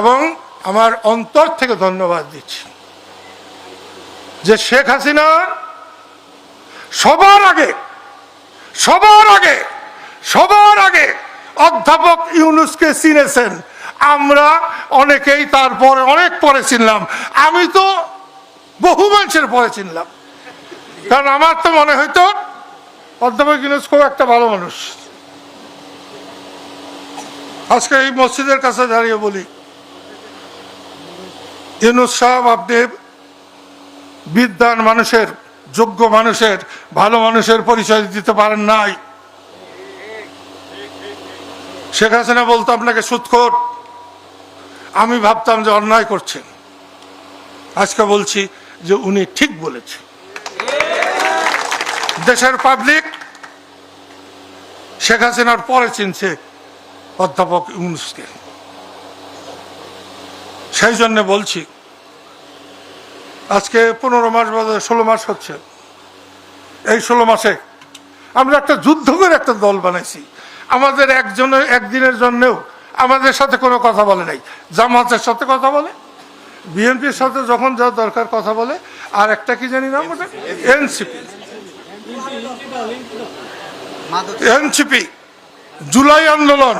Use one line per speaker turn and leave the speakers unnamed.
এবং আমার অন্তর থেকে ধন্যবাদ দিচ্ছি যে শেখ হাসিনা সবার আগে সবার আগে সবার আগে অধ্যাপক ইউনুসকে চিনেছেন। আমরা অনেকেই তারপরে অনেক পরে চিনলাম। আমি তো বহু মানুষের পরে চিনলাম। কারণ আমার তো মনে হইতো, অধ্যাপক ইউনুস খুব একটা ভালো মানুষ। আজকে এই মসজিদের কাছে দাঁড়িয়ে বলি ইউনুস সাহেব, আপনি বিদ্যান মানুষের, যোগ্য মানুষের, ভালো মানুষের পরিচয় দিতে পারেন নাই। শেখ হাসিনা বলতো, আপনাকে সুৎখোর। আমি ভাবতাম যে অন্যায় করছেন। আজকে বলছি যে উনি ঠিক বলেছেন। দেশের পাবলিক শেখ হাসিনার পরে চিনছে অধ্যাপক ইউনুসকে। সেই জন্য বলছি আজকে পনেরো মাস বাদে ষোলো মাস হচ্ছে। এই ষোলো মাসে আমরা একটা যুদ্ধ করে একটা দল বানাইছি। আমাদের একজনের একদিনের জন্যেও আমাদের সাথে কোনো কথা বলে নাই। জামাতের সাথে কথা বলে বিএনপির সাথে যখন যা দরকার কথা বলে আর একটা কি জানি নাম ওটা? এনসিপি। এনসিপি জুলাই আন্দোলন।